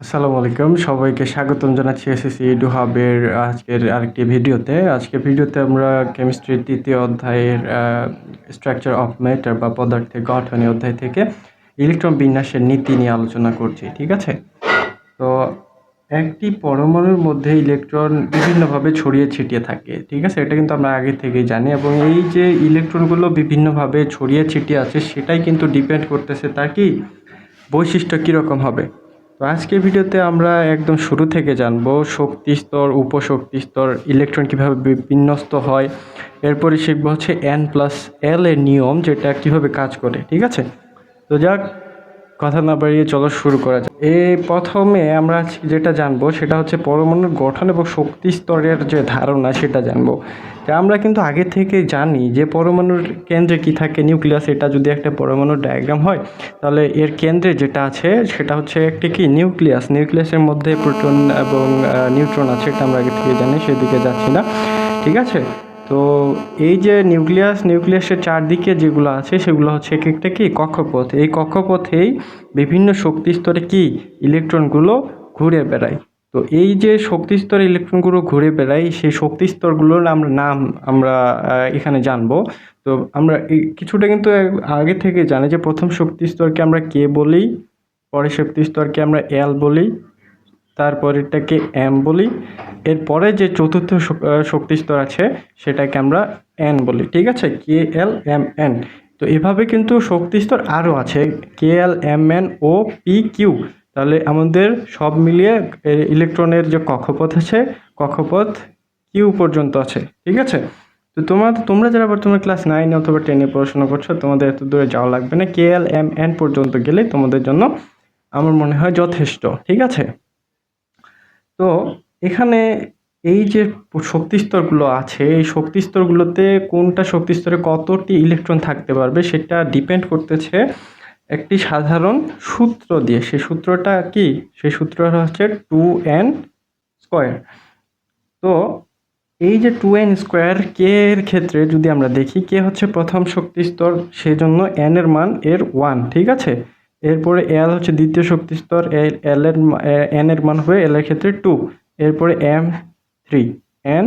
আসসালামু আলাইকুম। সবাইকে স্বাগতম জানাচ্ছি এসএসসি ইডু হাবের আজকের আরেকটি ভিডিওতে। আজকের ভিডিওতে আমরা কেমিস্ট্রির তৃতীয় অধ্যায়ের স্ট্রাকচার অফ ম্যাটার বা পদার্থের গঠনে অধ্যায় থেকে ইলেকট্রন বিন্যাসের নীতি নিয়ে আলোচনা করছি, ঠিক আছে? তো একটি পরমাণুর মধ্যে ইলেকট্রন বিভিন্নভাবে ছড়িয়ে ছিটিয়ে থাকে, ঠিক আছে? এটা কিন্তু আমরা আগে থেকেই জানি এবং এই যে ইলেকট্রনগুলো বিভিন্নভাবে ছড়িয়ে ছিটিয়ে আছে, সেটাই কিন্তু ডিপেন্ড করতেছে তার কি? বৈশিষ্ট্য কীরকম হবে? তো আজকের ভিডিওতে আমরা একদম শুরু থেকে জানব শক্তি স্তর, উপশক্তি স্তর ইলেকট্রন কীভাবে বিন্যস্ত হয়। এরপরে শিখব হচ্ছে এন প্লাস এল এর নিয়ম, যেটা কীভাবে কাজ করে, ঠিক আছে? তো যাক কথা না বাড়িয়ে চলো শুরু করা যাক। এই প্রথমে আমরা যেটা জানব সেটা হচ্ছে পরমাণুর গঠন এবং শক্তি স্তরের যে ধারণা সেটা জানব। আমরা কিন্তু আগে থেকে জানি যে পরমাণুর কেন্দ্রে কি থাকে নিউক্লিয়াস, এটা যদি একটা পরমাণুর ডায়াগ্রাম হয়, তাহলে এর কেন্দ্রে যেটা আছে সেটা হচ্ছে একটি কি? নিউক্লিয়াস। নিউক্লিয়াসের মধ্যে প্রোটন এবং নিউট্রন আছে, এটা আমরা আগে থেকে জানি, সেদিকে যাচ্ছি না। ঠিক আছে? তো এই যে নিউক্লিয়াস, নিউক্লিয়াসের চারদিকে যেগুলো আছে, সেগুলো হচ্ছে এক একটা কি? কক্ষপথ। এই কক্ষপথেই বিভিন্ন শক্তি স্তরে কি? ইলেকট্রনগুলো ঘুরে বেড়ায়। তো এই যে শক্তি স্তরে ইলেকট্রনগুলো ঘুরে বেড়ায়, সেই শক্তি স্তরগুলোর আমরা নাম আমরা এখানে জানব। তো আমরা কিছুটা কিন্তু আগে থেকে জানি যে প্রথম শক্তি স্তরকে আমরা কে বলি, পরের শক্তি স্তরকে আমরা এল বলি। তারপরেরটাকে এম বলি। এরপরে যে চতুর্থ শক্তি স্তর আছে, সেটাকে আমরা এন বলি, ঠিক আছে? কে এল এম এন তো এভাবে কিন্তু শক্তি স্তর আরও আছে K L M N O P Q তাহলে আমাদের সব মিলিয়ে ইলেকট্রনের যে কক্ষপথ আছে, কক্ষপথ কিউ পর্যন্ত আছে, ঠিক আছে? তো তোমার তোমরা যারা বর্তমানে ক্লাস নাইন অথবা টেনে পড়াশোনা করছ, তোমাদের এত দূরে যাওয়া লাগবে না। কে এল এম এন পর্যন্ত গেলে তোমাদের জন্য আমার মনে হয় যথেষ্ট, ঠিক আছে? তো এখানে এই যে শক্তি স্তরগুলো আছে, এই শক্তি স্তরগুলোতে কোনটা শক্তি স্তরে কতটি ইলেকট্রন থাকতে পারবে সেটা ডিপেন্ড করতেছে একটি সাধারণ সূত্র দিয়ে। সেই সূত্রটা কি? সেই সূত্রটা হচ্ছে টু এন স্কোয়ার তো এই যে টু এন স্কোয়ার কে এর ক্ষেত্রে যদি আমরা দেখি কে হচ্ছে প্রথম শক্তি স্তর, সেজন্য এন এর মান এর ওয়ান ঠিক আছে? এরপরে এল হচ্ছে দ্বিতীয় শক্তি স্তর এল এর এন এর মান হবে এল এর ক্ষেত্রে টু। এরপরে এম থ্রি, এন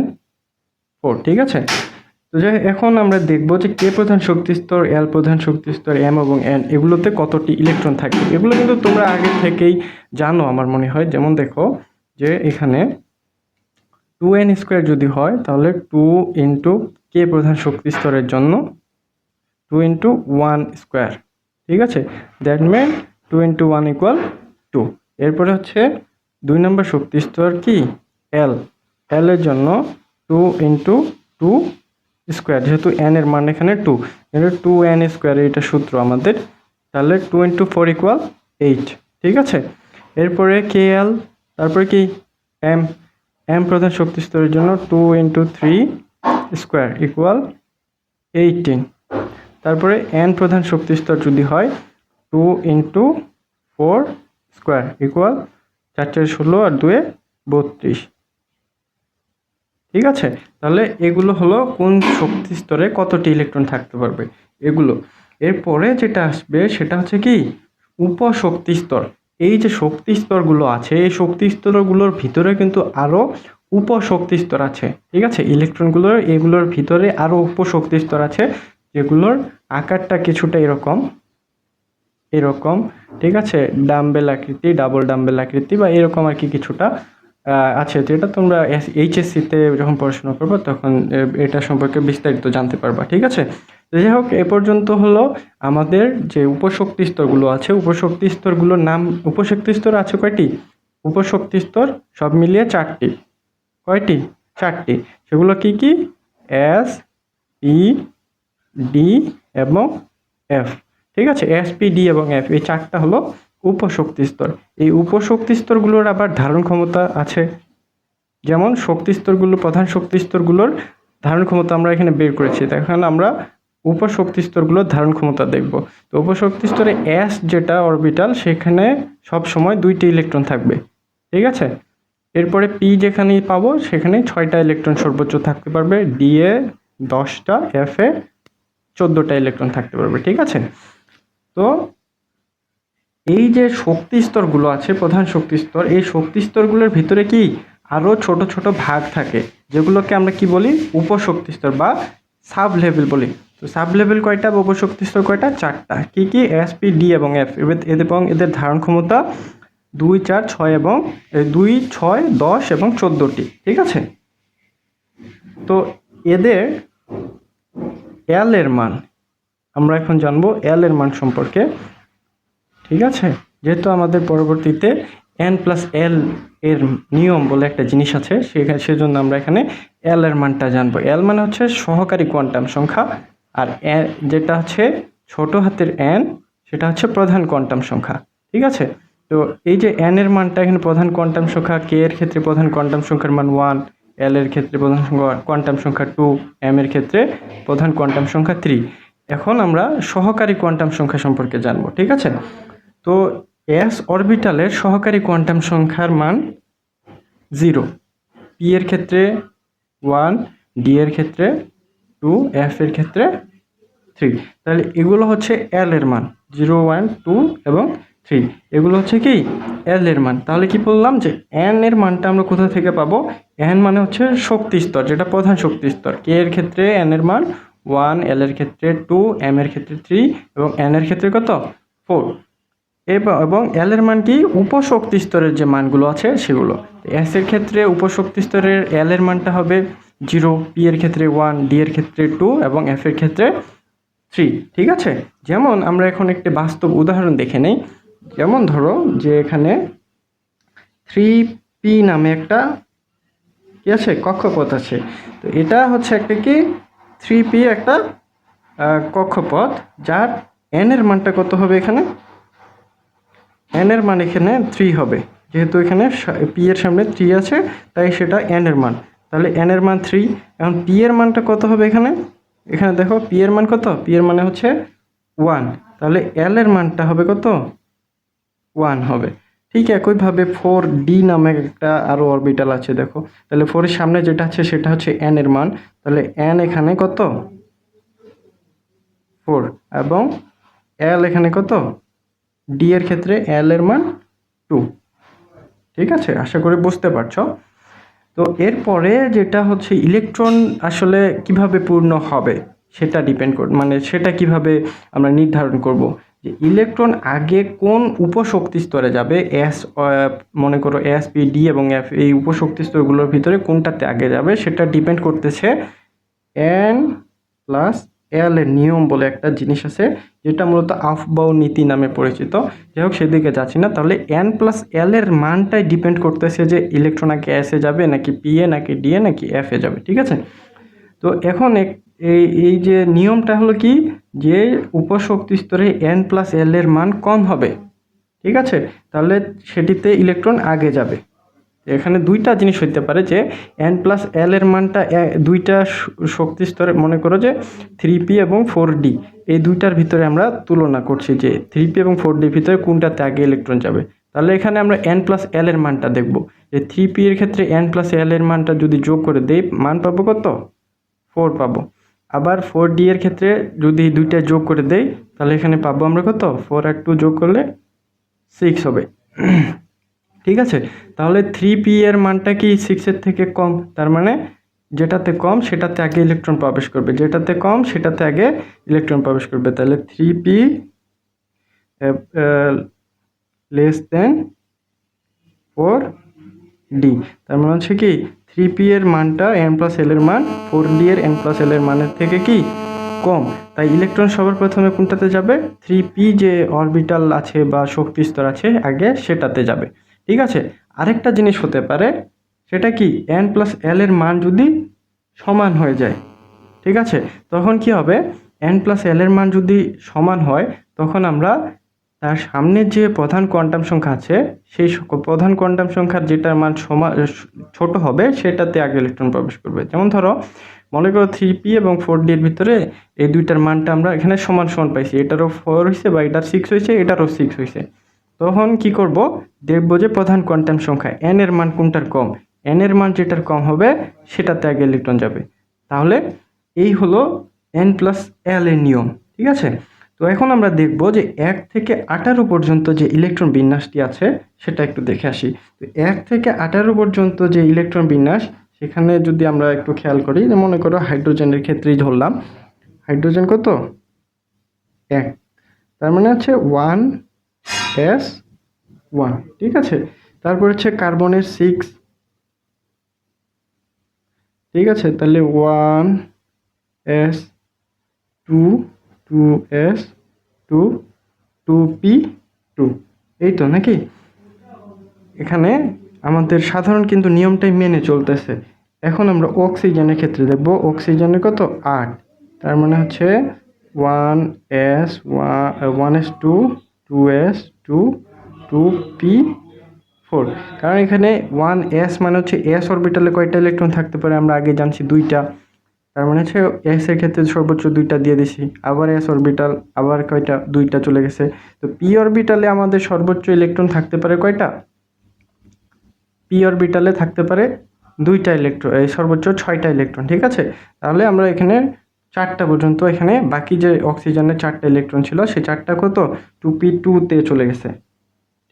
ফোর, ঠিক আছে? তো যাই এখন আমরা দেখব যে কে প্রধান শক্তি স্তর, এল প্রধান শক্তি স্তর, এম এবং এন, এগুলোতে কতটি ইলেকট্রন থাকে? এগুলো কিন্তু তোমরা আগে থেকেই জানো আমার মনে হয়। যেমন দেখো যে এখানে টু এন স্কোয়ার যদি হয়, তাহলে টু ইন্টু কে প্রধান শক্তি স্তরের জন্য টু ইন্টু ওয়ান স্কোয়ার। ঠিক আছে? That mean two into one equal two এরপরে হচ্ছে দুই নম্বর শক্তি স্তর কি? এল এল এর জন্য টু ইন্টু টু স্কোয়ার যেহেতু এন এর মান এখানে টু টু এন স্কোয়ার এটা সূত্র আমাদের। তাহলে two into four equal eight ঠিক আছে? এরপরে কে এল তারপরে কি? এম এম প্রধান শক্তি স্তরের জন্য two into three square equal eighteen তারপরে এন প্রধান শক্তি স্তর যদি হয় two into four square equal চারটে ষোলো আর দুয়ে বত্রিশ। ঠিক আছে? তাহলে এগুলো হলো কোন শক্তি স্তরে কতটি ইলেকট্রন থাকতে পারবে? এগুলো। এরপরে যেটা আসবে সেটা হচ্ছে কি? উপশক্তি স্তর এই যে শক্তি স্তরগুলো আছে, এই শক্তি স্তরগুলোর ভিতরে কিন্তু আরও উপশক্তি স্তর আছে। ঠিক আছে? ইলেকট্রনগুলোর এগুলোর ভিতরে আরও উপশক্তি স্তর আছে। যেগুলোর আকারটা কিছুটা এরকম এরকম, ঠিক আছে? ডাম্বেল আকৃতি ডাবল ডাম্বেল আকৃতি বা এরকম আর কি কিছুটা আছে। যেটা তোমরা এইচএসসিতে যখন পড়াশোনা করবে তখন এটা সম্পর্কে বিস্তারিত জানতে পারবা, ঠিক আছে? তো যাই হোক, এ পর্যন্ত হলো আমাদের যে উপশক্তি স্তরগুলো আছে, উপশক্তি স্তরগুলোর নাম, উপশক্তি স্তর আছে কয়টি? উপশক্তি স্তর সব মিলিয়ে চারটি। কয়টি? চারটি। সেগুলো কি কি? এস পি ডি এবং এফ ঠিক আছে? এস পি ডি এবং এফ এই চারটা হলো উপশক্তি স্তর। এই উপশক্তি স্তরগুলোর আবার ধারণ ক্ষমতা আছে। যেমন শক্তি স্তরগুলো, প্রধান শক্তি স্তরগুলোর ধারণ ক্ষমতা আমরা এখানে বের করেছি। এখন আমরা উপশক্তি স্তরগুলোর ধারণ ক্ষমতা দেখব। তো উপশক্তি স্তরে এস যেটা অরবিটাল সেখানে সব সময় দুইটি ইলেকট্রন থাকবে। ঠিক আছে? এরপরে পি যেখানেই পাবো সেখানে ছয়টা ইলেকট্রন সর্বোচ্চ থাকতে পারবে। ডি এ দশটা এফ এ চোদ্দোটা ইলেকট্রন থাকতে পারবে, ঠিক আছে? তো এই যে শক্তি স্তরগুলো আছে, প্রধান শক্তি স্তর, এই শক্তি স্তরগুলোর ভিতরে কি আরও ছোট ছোট ভাগ থাকে, যেগুলোকে আমরা কি বলি? উপশক্তি স্তর বা সাব লেভেল বলি। তো সাব লেভেল কয়টা বা উপশক্তি স্তর কয়টা? চারটা। কি কি? এস পি ডি এবং এফ এবং এদের ধারণ ক্ষমতা দুই, চার, ছয় এবং দুই, ছয়, দশ এবং চোদ্দোটি, ঠিক আছে? তো এদের এল এর মান। আমরা এখন জানব এল এর মান সম্পর্কে। ঠিক আছে? যেহেতু আমাদের পরবর্তীতে এন প্লাস এল এর নিয়ম বলে একটা জিনিস আছে সেখানে সেজন্য আমরা এখানে এল এর মানটা জানব। এল মানে হচ্ছে সহকারী কোয়ান্টাম সংখ্যা, আর যেটা হচ্ছে ছোট হাতের এন সেটা হচ্ছে প্রধান কোয়ান্টাম সংখ্যা। ঠিক আছে? তো এই যে এন এর মানটা এখানে প্রধান কোয়ান্টাম সংখ্যা কে এর ক্ষেত্রে প্রধান কোয়ান্টাম সংখ্যার মান ওয়ান এল এর ক্ষেত্রে প্রধান কোয়ান্টাম সংখ্যা টু এম এর ক্ষেত্রে প্রধান কোয়ান্টাম সংখ্যা থ্রি এখন আমরা সহকারী কোয়ান্টাম সংখ্যা সম্পর্কে জানব, ঠিক আছে? তো এস অরবিটালের সহকারী কোয়ান্টাম সংখ্যার মান জিরো পি এর ক্ষেত্রে ওয়ান ডি এর ক্ষেত্রে টু এফ এর ক্ষেত্রে থ্রি তাহলে এগুলো হচ্ছে এল এর মান জিরো ওয়ান টু এবং থ্রি এগুলো হচ্ছে কি? এল এর মান। তাহলে কি বললাম যে এন এর মানটা আমরা কোথা থেকে পাবো? এন মানে হচ্ছে শক্তি স্তর, যেটা প্রধান শক্তি স্তর। কে এর ক্ষেত্রে এন এর মান ওয়ান এল এর ক্ষেত্রে টু এম এর ক্ষেত্রে থ্রি এবং এন এর ক্ষেত্রে কত? ফোর এবং এল এর মান কি? উপশক্তি স্তরের যে মানগুলো আছে সেগুলো। এস এর ক্ষেত্রে উপশক্তি স্তরের এল এর মানটা হবে জিরো পি এর ক্ষেত্রে ওয়ান ডি এর ক্ষেত্রে টু এবং এফ এর ক্ষেত্রে থ্রি ঠিক আছে? যেমন আমরা এখন একটি বাস্তব উদাহরণ দেখে নেই। যেমন ধরো যে এখানে থ্রি পি নামে একটা কি আছে? কক্ষপথ আছে। তো এটা হচ্ছে একটা কি? থ্রি পি একটা কক্ষপথ, যার এন এর মানটা কত হবে এখানে? এন এর মান এখানে থ্রি হবে। যেহেতু এখানে পি এর সামনে থ্রি আছে, তাই সেটা এন এর মান। তাহলে এন এর মান থ্রি এখন পি এর মানটা কত হবে এখানে? এখানে দেখো পি এর মান কত? পি এর মানে হচ্ছে ওয়ান তাহলে এল এর মানটা হবে কত? ওয়ান হবে। ঠিক একইভাবে ফোর ডি নামে একটা আরও অরবিটাল আছে, দেখো। তাহলে ফোরের সামনে যেটা আছে সেটা হচ্ছে এন এর মান। তাহলে এন এখানে কত? ফোর এবং এল এখানে কত? ডি এর ক্ষেত্রে এল এর মান টু ঠিক আছে? আশা করি বুঝতে পারছ। তো এরপরে যেটা হচ্ছে ইলেকট্রন আসলে কীভাবে পূর্ণ হবে, সেটা ডিপেন্ড কর মানে সেটা কীভাবে আমরা নির্ধারণ করব। যে ইলেকট্রন আগে কোন উপশক্তি স্তরে যাবে? এস মনে করো এস পি ডি এবং এফ এই উপশক্তি স্তরগুলোর ভিতরে কোনটাতে আগে যাবে? সেটা ডিপেন্ড করতেছে এন প্লাস এল নিয়ম বলে একটা জিনিস আছে, যেটা মূলত আফবাউ নীতি নামে পরিচিত। যাই হোক, সেদিকে যাচ্ছি না। তাহলে এন প্লাস এল এর মানটাই ডিপেন্ড করতেছে যে ইলেকট্রন আগে এস যাবে, নাকি পি এ, নাকি ডি এ, নাকি এফ এ যাবে, ঠিক আছে? তো এখন এই এই যে নিয়মটা হলো কি? যে উপশক্তি স্তরে এন প্লাস এল এর মান কম হবে, ঠিক আছে? তাহলে সেটিতে ইলেকট্রন আগে যাবে। এখানে দুইটা জিনিস হইতে পারে যে এন প্লাস এল এর মানটা দুইটা শক্তি স্তরে, মনে করো যে থ্রি পি এবং ফোর ডি এই দুইটার ভিতরে আমরা তুলনা করছি যে থ্রি পি এবং ফোর ডির ভিতরে কোনটাতে আগে ইলেকট্রন যাবে। তাহলে এখানে আমরা এন প্লাস এল এর মানটা দেখব। যে থ্রি পি এর ক্ষেত্রে এন প্লাস এল এর মানটা যদি যোগ করে দেই, মান পাবো কত? ফোর পাবো। আবার ফোর ডি এর ক্ষেত্রে যদি দুইটা যোগ করে দেই, তাহলে এখানে পাবো আমরা কত? ফোর আর টু যোগ করলে সিক্স হবে। ঠিক আছে? তাহলে থ্রি পি এর মানটা কি সিক্সের থেকে কম? তার মানে যেটাতে কম, সেটাতে আগে ইলেকট্রন প্রবেশ করবে। যেটাতে কম, সেটাতে আগে ইলেকট্রন প্রবেশ করবে। তাহলে three p less then four d তার মানে হচ্ছে কি থ্রি পি এর মানটা এন প্লাস এল এর মান, ফোর ডি এর এন প্লাস এল এর মানের থেকে কি কম? তাই ইলেকট্রন সবার প্রথমে কোনটাতে যাবে? থ্রি পি যে অরবিটাল আছে বা শক্তি স্তর আছে, আগে সেটাতে যাবে। ঠিক আছে? আরেকটা জিনিস হতে পারে, সেটা কি? এন প্লাস এল এর মান যদি সমান হয়ে যায়, ঠিক আছে? তখন কি হবে? এন প্লাস এল এর মান যদি সমান হয়, তখন আমরা তার সামনে যে প্রধান কোয়ান্টাম সংখ্যা আছে, সেই প্রধান কোয়ান্টাম সংখ্যার যেটার মান সমান ছোট হবে, সেটাতে আগে ইলেকট্রন প্রবেশ করবে। যেমন ধরো, মনে করো থ্রি পি এবং ফোর ডি এর ভিতরে এই দুইটার মানটা আমরা এখানে সমান সমান পাইছি। এটারও ফোর হয়েছে বা এটার সিক্স হয়েছে এটারও সিক্স হয়েছে তখন কি করব? দেখব যে প্রধান কোয়ান্টাম সংখ্যা এন এর মান কোনটার কম? এন এর মান যেটার কম হবে, সেটাতে আগে ইলেকট্রন যাবে। তাহলে এই হলো এন প্লাস এল এর নিয়ম, ঠিক আছে? তো এখন আমরা দেখব যে এক থেকে আঠারো পর্যন্ত যে ইলেকট্রন বিন্যাসটি আছে, সেটা একটু দেখে আসি। তো এক থেকে আঠারো পর্যন্ত যে ইলেকট্রন বিন্যাস, সেখানে যদি আমরা একটু খেয়াল করি মনে করো হাইড্রোজেনের ক্ষেত্রেই ধরলাম। হাইড্রোজেন কত? এক। তার মানে হচ্ছে ওয়ান এস ওয়ান। ঠিক আছে? তারপর হচ্ছে কার্বনের সিক্স। ঠিক আছে? তাহলে one s two two s two two p two এই তো নাকি? এখানে আমাদের সাধারণ কিন্তু নিয়মটাই মেনে চলতেছে। এখন আমরা অক্সিজেনের ক্ষেত্রে দেখব, অক্সিজেনের কত? আট। তার মানে হচ্ছে one s one s two two s two two p four. কারণ এখানে ওয়ান এস মানে হচ্ছে এস অরবিটালে কয়টা ইলেকট্রন থাকতে পারে? আমরা আগে জানছি দুইটা। তার মানে হচ্ছে এস এর ক্ষেত্রে সর্বোচ্চ দুইটা দিয়ে দিছি। আবার এস অরবিটাল আবার কয়টা? দুইটা চলে গেছে। তো পি অরবিটালে আমাদের সর্বোচ্চ ইলেকট্রন থাকতে পারে কয়টা? পি অরবিটালে থাকতে পারে দুইটা ইলেকট্রন এই সর্বোচ্চ ছয়টা ইলেকট্রন ঠিক আছে? তাহলে আমরা এখানে চারটা পর্যন্ত, এখানে বাকি যে অক্সিজেনের চারটা ইলেকট্রন ছিল, সেই চারটা কত? টু পি টুতে চলে গেছে।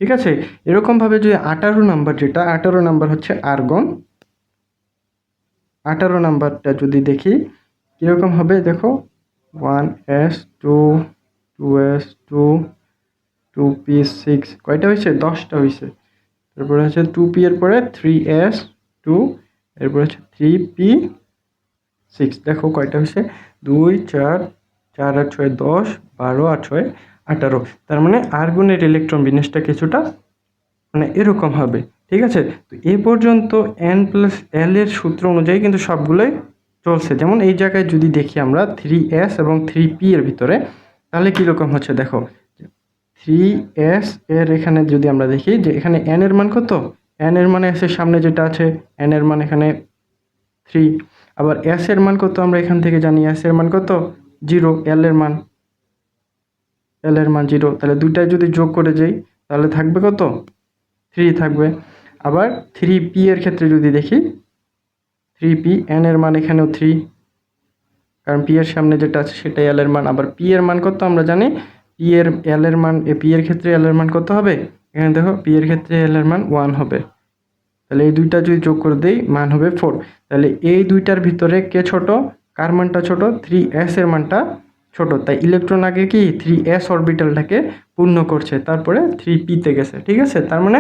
ঠিক আছে? এরকমভাবে যে আঠারো নাম্বার যেটা আঠারো নাম্বার হচ্ছে আর্গন আঠারো নাম্বারটা যদি দেখি, কীরকম হবে? দেখো one s two two s two two p six কয়টা হয়েছে? দশটা হয়েছে। তারপরে হচ্ছে টু পি এর পরে থ্রি এস টু এরপরে হচ্ছে থ্রি পি সিক্স দেখো কয়টা হয়েছে? দুই, চার চার আর ছয়, দশ, বারো আর ছয়, আঠারো। তার মানে আর্গনের ইলেকট্রন বিন্যাসটা কিছুটা মানে এরকম হবে। ঠিক আছে? তো এ পর্যন্ত এন প্লাস এল এর সূত্র অনুযায়ী কিন্তু সবগুলোই চলছে। যেমন এই জায়গায় যদি দেখি আমরা থ্রি এস এবং থ্রি পি এর ভিতরে, তাহলে কীরকম হচ্ছে দেখো? থ্রি এস এর এখানে যদি আমরা দেখি যে এখানে এন এর মান কত? এন এর মানে এসের সামনে যেটা আছে এন এর মান এখানে থ্রি আবার এস এর মান কত আমরা এখান থেকে জানি? এস এর মান কত? জিরো এল এর মান। এল এর মান জিরো তাহলে দুইটাই যদি যোগ করে যাই তাহলে থাকবে কত? থ্রি থাকবে। আবার থ্রি পি এর ক্ষেত্রে যদি দেখি থ্রি পি এন এর মান এখানেও থ্রি কারণ পি এর সামনে যেটা আছে সেটাই এল এর মান। আবার পি এর মান কত আমরা জানি? পি এর এল এর মান পি এর ক্ষেত্রে এল এর মান কত হবে? এখানে দেখো পি এর ক্ষেত্রে এল এর মান ওয়ান হবে। তাহলে এই দুইটা যদি যোগ করে দেই, মান হবে ফোর তাহলে এই দুইটার ভিতরে কে ছোট? কার মানটা ছোট? থ্রি এস এর মানটা ছোট। তাই ইলেকট্রন আগে কি? থ্রি এস অরবিটালটাকে পূর্ণ করছে। তারপরে থ্রি পিতে গেছে। ঠিক আছে? তার মানে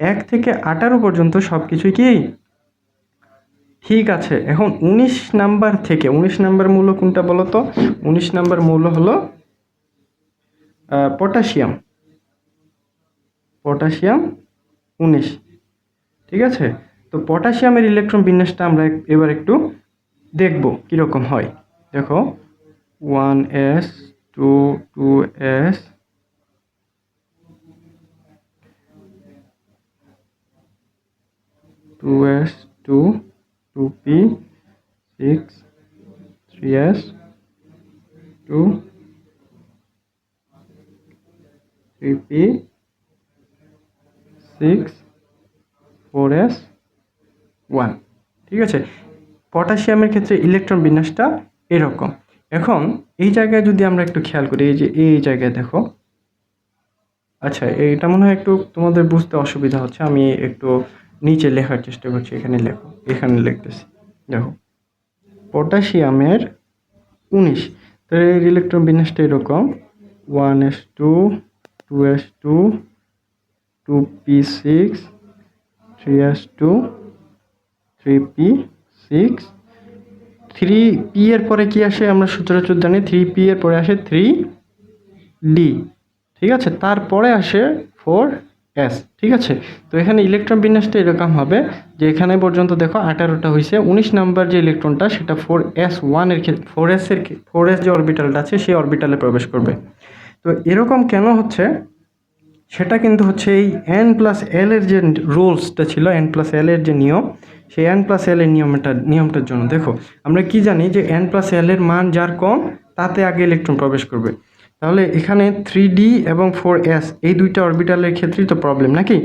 এক থেকে আঠারো পর্যন্ত সব কিছুই কি? ঠিক আছে, এখন উনিশ নাম্বার থেকে, উনিশ নাম্বার মূল্য কোনটা বলো তো? উনিশ নাম্বার মূল্য হলো পটাশিয়াম। পটাশিয়াম উনিশ। ঠিক আছে? তো পটাশিয়ামের ইলেকট্রন বিন্যাসটা আমরা এবার একটু দেখব কীরকম হয়। দেখো, one s, two two s two s two two p six three s two three p six four s one ঠিক আছে? পটাশিয়ামের ক্ষেত্রে ইলেকট্রন বিন্যাসটা এরকম। এখন এই জায়গায় যদি আমরা একটু খেয়াল করি, এই যে এই জায়গায় দেখো। আচ্ছা এইটা মনে হয় একটু তোমাদের বুঝতে অসুবিধা হচ্ছে, আমি একটু নিচে লেখার চেষ্টা করছি, এখানে লেখো, এখানে লিখতেছি। দেখো, পটাশিয়ামের উনিশ। তো এর ইলেকট্রন বিন্যাসটা এরকম one s two two s two two p six three s two three p six three p এর পরে কি আসে? আমরা সচরাচর জানি থ্রি পি এর পরে আসে থ্রি ডি ঠিক আছে? তারপরে আসে ফোর এস ঠিক আছে। তো এখানে ইলেকট্রন বিন্যাসটা এরকম হবে যে এখানে পর্যন্ত দেখো আঠারোটা হয়েছে। উনিশ নাম্বার যে ইলেকট্রনটা সেটা ফোর এস ওয়ানের ক্ষেত্রে ফোর এসের ফোর এস যে অরবিটালটা আছে, সেই অরবিটালে প্রবেশ করবে। তো এরকম কেন হচ্ছে? সেটা কিন্তু হচ্ছে এই এন প্লাস এল এর যে রুলসটা ছিল এন প্লাস এল এর যে নিয়ম, সেই এন প্লাস এল এর নিয়মটা, নিয়মটার জন্য। দেখো, আমরা কি জানি যে এন প্লাস এল এর মান যার কম, তাতে আগে ইলেকট্রন প্রবেশ করবে। তাহলে এখানে থ্রি ডি এবং ফোর এস এই দুইটা অরবিটালের ক্ষেত্রেই তো প্রবলেম নাকি?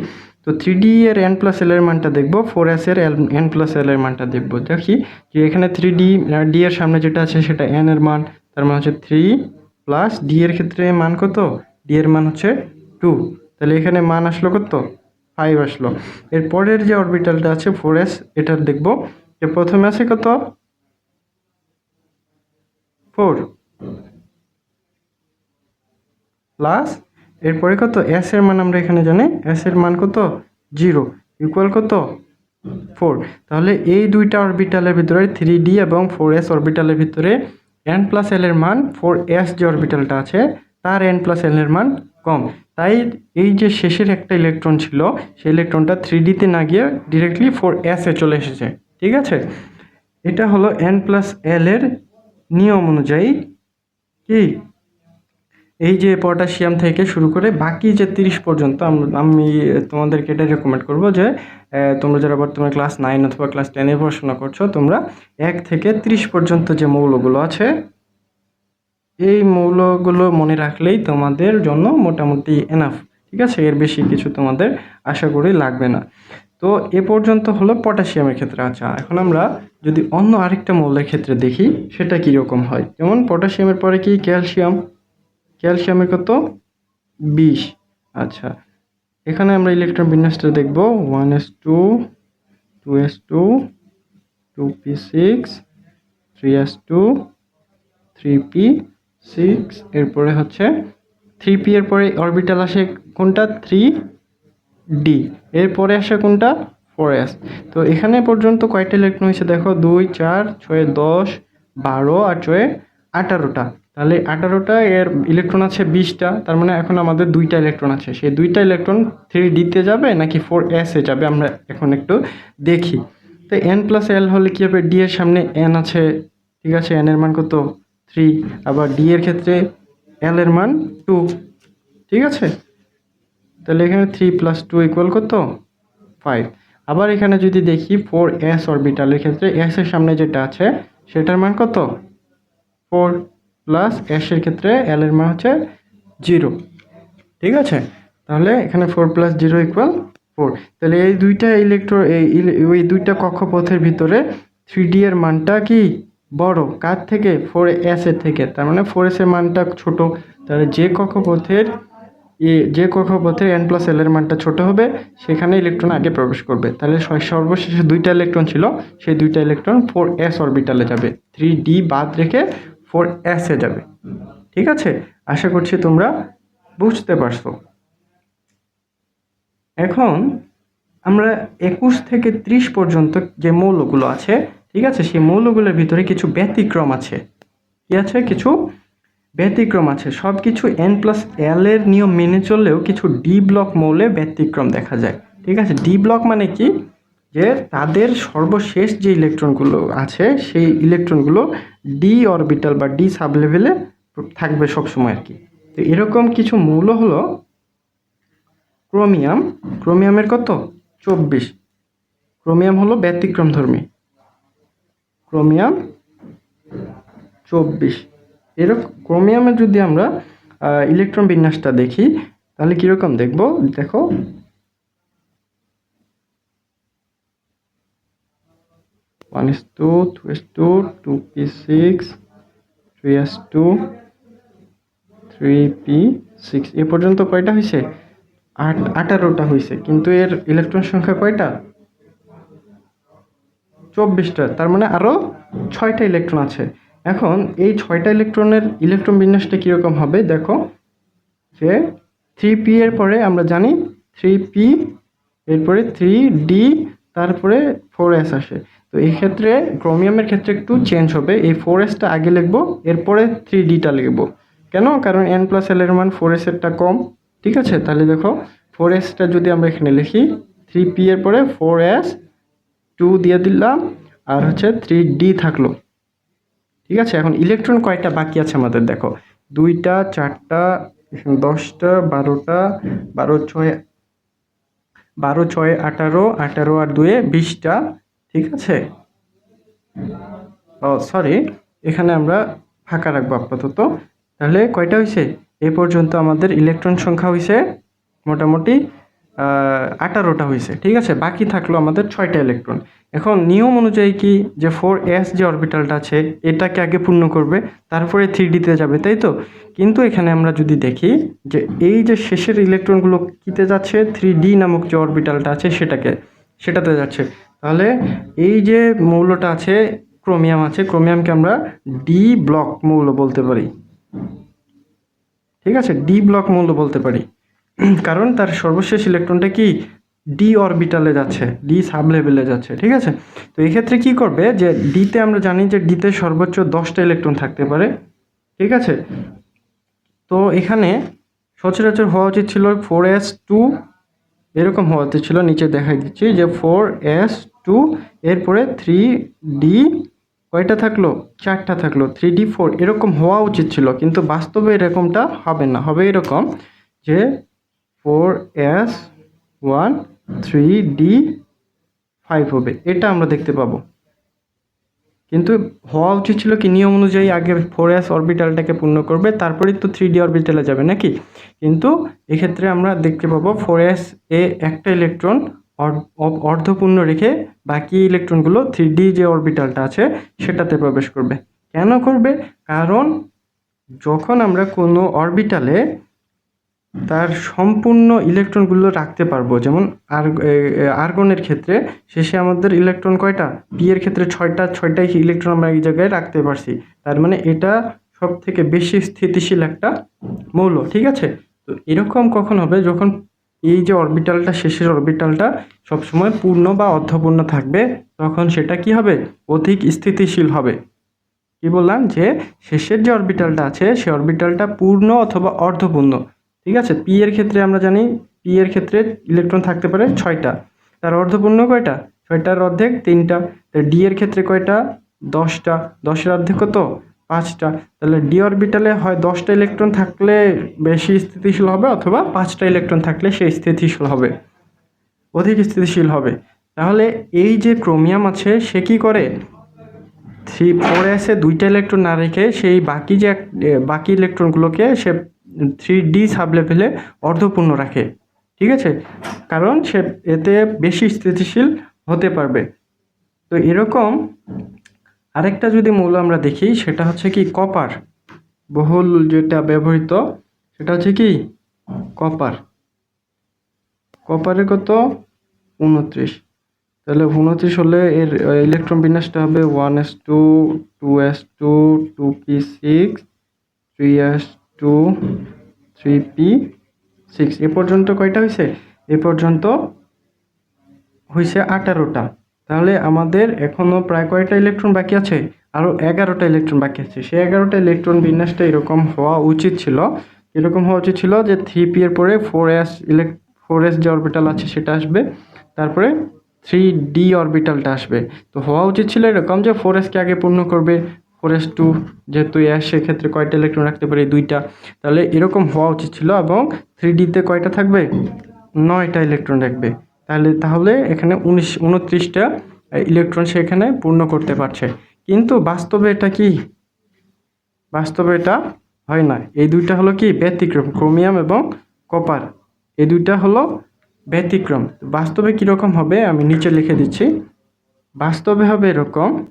তো থ্রি ডি এর এন প্লাস এল এর মানটা দেখব ফোর এস এর এন প্লাস এল এর মানটা দেখব। দেখি যে এখানে থ্রি ডি ডি এর সামনে যেটা আছে সেটা এন এর মান, তার মানে হচ্ছে থ্রি প্লাস ডি এর ক্ষেত্রে মান কত? ডি এর মান হচ্ছে টু তাহলে এখানে মান আসলো কত? ফাইভ আসলো। এর পরের যে অরবিটালটা আছে ফোর এস এটার দেখব যে প্রথমে আছে কত? ফোর প্লাস এরপরে কত? এস এর মান আমরা এখানে জানি। এস এর মান কত? জিরো। ইকুয়াল কত? ফোর তাহলে এই দুইটা অরবিটালের ভিতরে থ্রি ডি এবং ফোর এস অরবিটালের ভিতরে এন প্লাস এল এর মান ফোর এস যে অরবিটালটা আছে, তার এন প্লাস এল এর মান কম। তাই এই যে শেষের একটা ইলেকট্রন ছিল, সেই ইলেকট্রনটা থ্রি ডিতে না গিয়ে ডিরেক্টলি ফোর এস চলে এসেছে। ঠিক আছে? এটা হলো এন প্লাস এল এর নিয়ম অনুযায়ী কি? এই যে পটাশিয়াম থেকে শুরু করে বাকি যে তিরিশ পর্যন্ত আমি তোমাদেরকে এটা রেকমেন্ড করব যে তোমরা যারা বর্তমানে ক্লাস নাইন অথবা ক্লাস টেনে পড়াশোনা করছ, তোমরা এক থেকে ত্রিশ পর্যন্ত যে মৌলগুলো আছে, এই মৌলগুলো মনে রাখলেই তোমাদের জন্য মোটামুটি এনাফ ঠিক আছে? এর বেশি কিছু তোমাদের আশা করি লাগবে না। তো এ পর্যন্ত হলো পটাশিয়ামের ক্ষেত্রে। আচ্ছা এখন আমরা যদি অন্য আরেকটা মৌলের ক্ষেত্রে দেখি, সেটা কীরকম হয়? যেমন পটাশিয়ামের পরে কি ক্যালসিয়াম? ক্যালসিয়ামের কত? বিশ। আচ্ছা। এখানে আমরা ইলেকট্রন বিন্যাসটা দেখব। One s two two s two two p six, three s two, three p six, এরপরে হচ্ছে থ্রি পি এর পরে অরবিটাল আসে কোনটা? Three d. এরপরে আসে কোনটা? Four s. তো এখানে পর্যন্ত কয়টা ইলেকট্রন হয়েছে দেখো? দুই, চার, ছয়, দশ, বারো আর ছয়, আঠারোটা। তাহলে আঠারোটা, এর ইলেকট্রন আছে বিশটা, তার মানে এখন আমাদের দুইটা ইলেকট্রন আছে। সেই দুইটা ইলেকট্রন থ্রি ডিতে যাবে নাকি ফোর এসে যাবে? আমরা এখন একটু দেখি। তো এন প্লাস এল হলে কী হবে? ডি এর সামনে এন আছে, ঠিক আছে? এন এর মান কত? থ্রি আবার ডি এর ক্ষেত্রে এল এর মান টু ঠিক আছে? তাহলে এখানে থ্রি প্লাস টু ইকুয়াল কত? ফাইভ আবার এখানে যদি দেখি ফোর এস অরবিটালের ক্ষেত্রে এস এর সামনে যেটা আছে, সেটার মান কত? ফোর প্লাস এস এর ক্ষেত্রে এল এর মান হচ্ছে জিরো। ঠিক আছে? তাহলে এখানে four plus zero equal four তাহলে এই দুইটা ইলেকট্রো এই ওই দুইটা কক্ষপথের ভিতরে থ্রি ডি এর মানটা কি বড়? কার থেকে? ফোর এস এর থেকে। তার মানে ফোর এস এর মানটা ছোট। তাহলে যে কক্ষপথের এ, যে কক্ষপথের এন প্লাস এল এর মানটা ছোট হবে, সেখানে ইলেকট্রন আগে প্রবেশ করবে। তাহলে সর্বশেষে দুইটা ইলেকট্রন ছিল, সেই দুইটা ইলেকট্রন ফোর এস অরবিটালে যাবে। থ্রি ডি বাদ রেখে ফোর এস যাবে। ঠিক আছে? আশা করছি তোমরা বুঝতে পারছ। এখন আমরা একুশ থেকে ত্রিশ পর্যন্ত যে মৌলগুলো আছে, ঠিক আছে? সেই মৌলগুলোর ভিতরে কিছু ব্যতিক্রম আছে। কি আছে? কিছু ব্যতিক্রম আছে। সব কিছু এন প্লাস এল এর নিয়ম মেনে চললেও কিছু ডি ব্লক মৌলে ব্যতিক্রম দেখা যায়। ঠিক আছে? ডি ব্লক মানে কি? যে তাদের সর্বশেষ যে ইলেকট্রনগুলো আছে, সেই ইলেকট্রনগুলো ডি অরবিটাল বা ডি সাব লেভেলে থাকবে সবসময় আর কি। তো এরকম কিছু মৌল হলো ক্রোমিয়াম ক্রোমিয়ামের কত? চব্বিশ। ক্রোমিয়াম হলো ব্যতিক্রম ধর্মী। ক্রোমিয়াম চব্বিশ। এরকম ক্রোমিয়ামের যদি আমরা ইলেকট্রন বিন্যাসটা দেখি, তাহলে কীরকম দেখব? দেখো one s two two s two two p six three s two three p six এ পর্যন্ত কয়টা হয়েছে আট, আঠারোটা হয়েছে কিন্তু এর ইলেকট্রন সংখ্যা কয়টা? চব্বিশটা। তার মানে আরও ছয়টা ইলেকট্রন আছে। এখন এই ছয়টা ইলেকট্রনের ইলেকট্রন বিন্যাসটা কীরকম হবে? দেখো, যে থ্রি পি এর পরে আমরা জানি থ্রি পি এরপরে থ্রি ডি তারপরে ফোর এস আসে। তো এই ক্ষেত্রে ক্রোমিয়ামের ক্ষেত্রে একটু চেঞ্জ হবে। এই ফোর এসটা আগে লিখব, এরপরে থ্রি ডিটা লিখব। কেন? কারণ এন প্লাস এল এর মান ফোর এসেরটা কম। ঠিক আছে? তাহলে দেখো ফোর এসটা যদি আমরা এখানে লিখি থ্রি পি এর পরে ফোর এস টু দিয়ে দিলাম, আর হচ্ছে থ্রি ডি থাকল। ঠিক আছে? এখন ইলেকট্রন কয়টা বাকি আছে আমাদের? দেখো, দুইটা, চারটা, দশটা, বারোটা, বারো ছয় বারো, ছয়, আঠারো আঠারো আর দুয়ে বিশটা, ঠিক আছে? ও সরি এখানে আমরা ফাঁকা রাখব আপাতত। তাহলে কয়টা হয়েছে এ পর্যন্ত আমাদের ইলেকট্রন সংখ্যা হয়েছে মোটামুটি আঠারোটা হয়েছে ঠিক আছে? বাকি থাকল আমাদের ছয়টা ইলেকট্রন এখন নিয়ম অনুযায়ী কি যে ফোর এস যে অরবিটালটা আছে, এটাকে আগে পূর্ণ করবে, তারপরে থ্রি ডিতে যাবে, তাই তো? কিন্তু এখানে আমরা যদি দেখি যে এই যে শেষের ইলেকট্রনগুলো কিতে যাচ্ছে থ্রি ডি নামক যে অরবিটালটা আছে সেটাকে, সেটাতে যাচ্ছে। তাহলে এই যে মৌলটা আছে ক্রোমিয়াম আছে ক্রোমিয়ামকে আমরা ডি ব্লক মৌল বলতে পারি। ঠিক আছে? ডি ব্লক মৌল বলতে পারি। কারণ তার সর্বশেষ ইলেকট্রনটা কি? ডি অরবিটালে যাচ্ছে ডি সাব লেভেলে যাচ্ছে, ঠিক আছে? তো এক্ষেত্রে কি করবে যে ডিতে আমরা জানি যে ডিতে সর্বোচ্চ দশটা ইলেকট্রন থাকতে পারে, ঠিক আছে? তো এখানে সচরাচর হওয়া উচিত ছিল ফোর এস টু এরকম হওয়া উচিত ছিল, নিচে দেখাই দিচ্ছি যে ফোর এস টু এরপরে থ্রি ডি কয়টা থাকল? চারটা থাকল থ্রি ডি ফোর এরকম হওয়া উচিত ছিল, কিন্তু বাস্তবে এরকমটা হবে না, হবে এরকম যে four s one three d five হবে। এটা আমরা দেখতে পাবো। কিন্তু হওয়া উচিত ছিল কি নিয়ম অনুযায়ী আগে ফোর এস অরবিটালটাকে পূর্ণ করবে তারপরেই তো থ্রি ডি অরবিটালে যাবে নাকি? কিন্তু এক্ষেত্রে আমরা দেখতে পাবো ফোর এস এ একটা ইলেকট্রন অর্ধপূর্ণ রেখে বাকি ইলেকট্রনগুলো থ্রি ডি যে অরবিটালটা আছে, সেটাতে প্রবেশ করবে। কেন করবে? কারণ যখন আমরা কোনো অরবিটালে তার সম্পূর্ণ ইলেকট্রনগুলো রাখতে পারব। যেমন আর আর্গনের ক্ষেত্রে শেষে আমাদের ইলেকট্রন কয়টা? পি এর ক্ষেত্রে ছয়টা, ছয়টাই ইলেকট্রন আমরা এই জায়গায় রাখতে পারছি। তার মানে এটা সব থেকে বেশি স্থিতিশীল একটা মৌল, ঠিক আছে? তো এরকম কখন হবে যখন এই যে অরবিটালটা শেষের অরবিটালটা সবসময় পূর্ণ বা অর্ধপূর্ণ থাকবে, তখন সেটা কি হবে? অধিক স্থিতিশীল হবে। কি বললাম? যে শেষের যে অরবিটালটা আছে, সে অরবিটালটা পূর্ণ অথবা অর্ধপূর্ণ। ঠিক আছে? পি এর ক্ষেত্রে আমরা জানি পি এর ক্ষেত্রে ইলেকট্রন থাকতে পারে ছয়টা। তার অর্ধপূর্ণ কয়টা? ছয়টার অর্ধেক তিনটা। ডি এর ক্ষেত্রে কয়টা? দশটা। দশের অর্ধেক কত? পাঁচটা। তাহলে ডি অরবিটালে হয় দশটা ইলেকট্রন থাকলে বেশি স্থিতিশীল হবে অথবা পাঁচটা ইলেকট্রন থাকলে সে স্থিতিশীল হবে। অধিক স্থিতিশীল হবে। তাহলে এই যে ক্রোমিয়াম আছে, সে কি করে? থ্রি ফোর এসে দুইটা ইলেকট্রন না রেখে সেই বাকি যে বাকি ইলেকট্রনগুলোকে সে থ্রি ডি সাব লেভেলে অর্ধপূর্ণ রাখে, ঠিক আছে? কারণ সে এতে বেশি স্থিতিশীল হতে পারবে। তো এরকম আরেকটা যদি মৌল আমরা দেখি, সেটা হচ্ছে কি কপার, বহুল যেটা ব্যবহৃত, সেটা হচ্ছে কি? কপার। কপারের কত? উনত্রিশ তাহলে উনত্রিশ হলে এর ইলেকট্রন বিন্যাসটা হবে one s two two s two two p six three s two three p six এ পর্যন্ত কয়টা হয়েছে? এ পর্যন্ত হয়েছে আঠারোটা। তাহলে আমাদের এখনও প্রায় কয়টা ইলেকট্রন বাকি আছে? আরও এগারোটা ইলেকট্রন বাকি আছে। সেই এগারোটা ইলেকট্রন বিন্যাসটা এরকম হওয়া উচিত ছিল। এরকম হওয়া উচিত ছিল যে থ্রি পি এর পরে ফোর এস ইলেক ফোর এস যে অরবিটাল আছে সেটা আসবে। তারপরে থ্রি ডি অরবিটালটা আসবে। তো হওয়া উচিত ছিল এরকম যে ফোর এসকে আগে পূর্ণ করবে। ফোর টু যেহেতু এস সেক্ষেত্রে কয়টা ইলেকট্রন রাখতে পারি? দুইটা। তাহলে এরকম হওয়া উচিত ছিল এবং থ্রি ডিতে কয়টা থাকবে? নয়টা ইলেকট্রন রাখবে। তাহলে তাহলে এখানে উনিশ, উনত্রিশটা ইলেকট্রন সে এখানে পূর্ণ করতে পারছে। কিন্তু বাস্তবে এটা কি? বাস্তবে এটা হয় না। এই দুইটা হলো কি? ব্যতিক্রম, ক্রোমিয়াম এবং কপার। এই দুইটা হলো ব্যতিক্রম। বাস্তবে কীরকম হবে? আমি নিচে লিখে দিচ্ছি। বাস্তবে হবে এরকম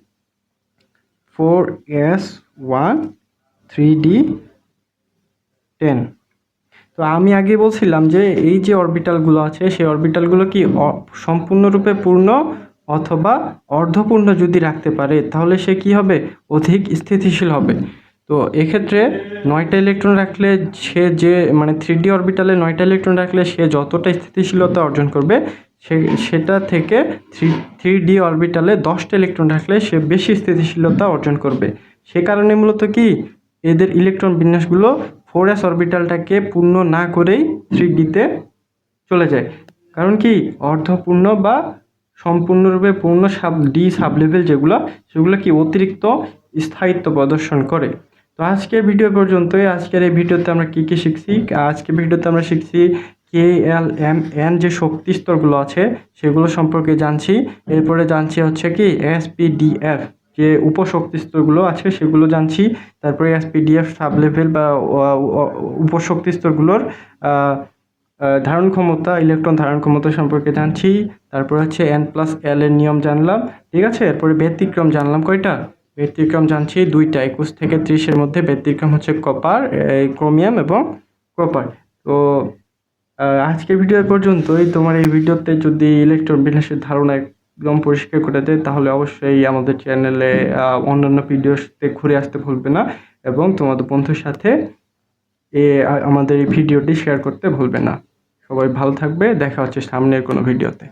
four s one three d ten তো আমি আগে বলছিলাম যে এই যে অরবিটালগুলো আছে, সেই অরবিটালগুলো কি সম্পূর্ণরূপে পূর্ণ অথবা অর্ধপূর্ণ যদি রাখতে পারে, তাহলে সে কি হবে? অধিক স্থিতিশীল হবে। তো এক্ষেত্রে নয়টা ইলেকট্রন রাখলে সে যে মানে থ্রি ডি অরবিটালে নয়টা ইলেকট্রন রাখলে সে যতটা স্থিতিশীলতা অর্জন করবে সেটা থেকে থ্রি থ্রি ডি অরবিটালে দশটা ইলেকট্রন রাখলে সে বেশি স্থিতিশীলতা অর্জন করবে। সে কারণে মূলত কি? এদের ইলেকট্রন বিন্যাসগুলো ফোর এস অরবিটালটাকে পূর্ণ না করেই থ্রি ডিতে চলে যায়। কারণ কি? অর্ধপূর্ণ বা সম্পূর্ণরূপে পূর্ণ সাব, ডি সাব লেভেল যেগুলো, সেগুলো কি অতিরিক্ত স্থায়িত্ব প্রদর্শন করে? তো আজকের ভিডিও পর্যন্তই। আজকের এই ভিডিওতে আমরা কী কী শিখছি? আজকের ভিডিওতে আমরা শিখছি কে এল এম এন যে শক্তি স্তরগুলো আছে, সেগুলো সম্পর্কে জানছি। এরপরে জানছি হচ্ছে কি এস পি ডি এফ যে উপশক্তি স্তরগুলো আছে, সেগুলো জানছি। তারপরে s p d f sub level বা উপশক্তি স্তরগুলোর ধারণ ক্ষমতা ইলেকট্রন ধারণ ক্ষমতা সম্পর্কে জানছি। তারপর হচ্ছে এন প্লাস এল এর নিয়ম জানলাম। ঠিক আছে? এরপরে ব্যতিক্রম জানলাম কয়টা? ব্যতিক্রম জানছি দুইটা, একুশ থেকে ত্রিশের মধ্যে ব্যতিক্রম হচ্ছে কপার ক্রোমিয়াম এবং কপার তো আজকের ভিডিও পর্যন্ত পর্যন্তই। তোমার এই ভিডিওতে যদি ইলেকট্রন বিন্যাসের ধারণা একদম পরিষ্কার করে দেয়, তাহলে অবশ্যই আমাদের চ্যানেলে অন্যান্য ভিডিওতে ঘুরে আসতে ভুলবে না এবং তোমাদের বন্ধুর সাথে এ আমাদের এই ভিডিওটি শেয়ার করতে ভুলবে না। সবাই ভালো থাকবে। দেখা হচ্ছে সামনের কোনো ভিডিওতে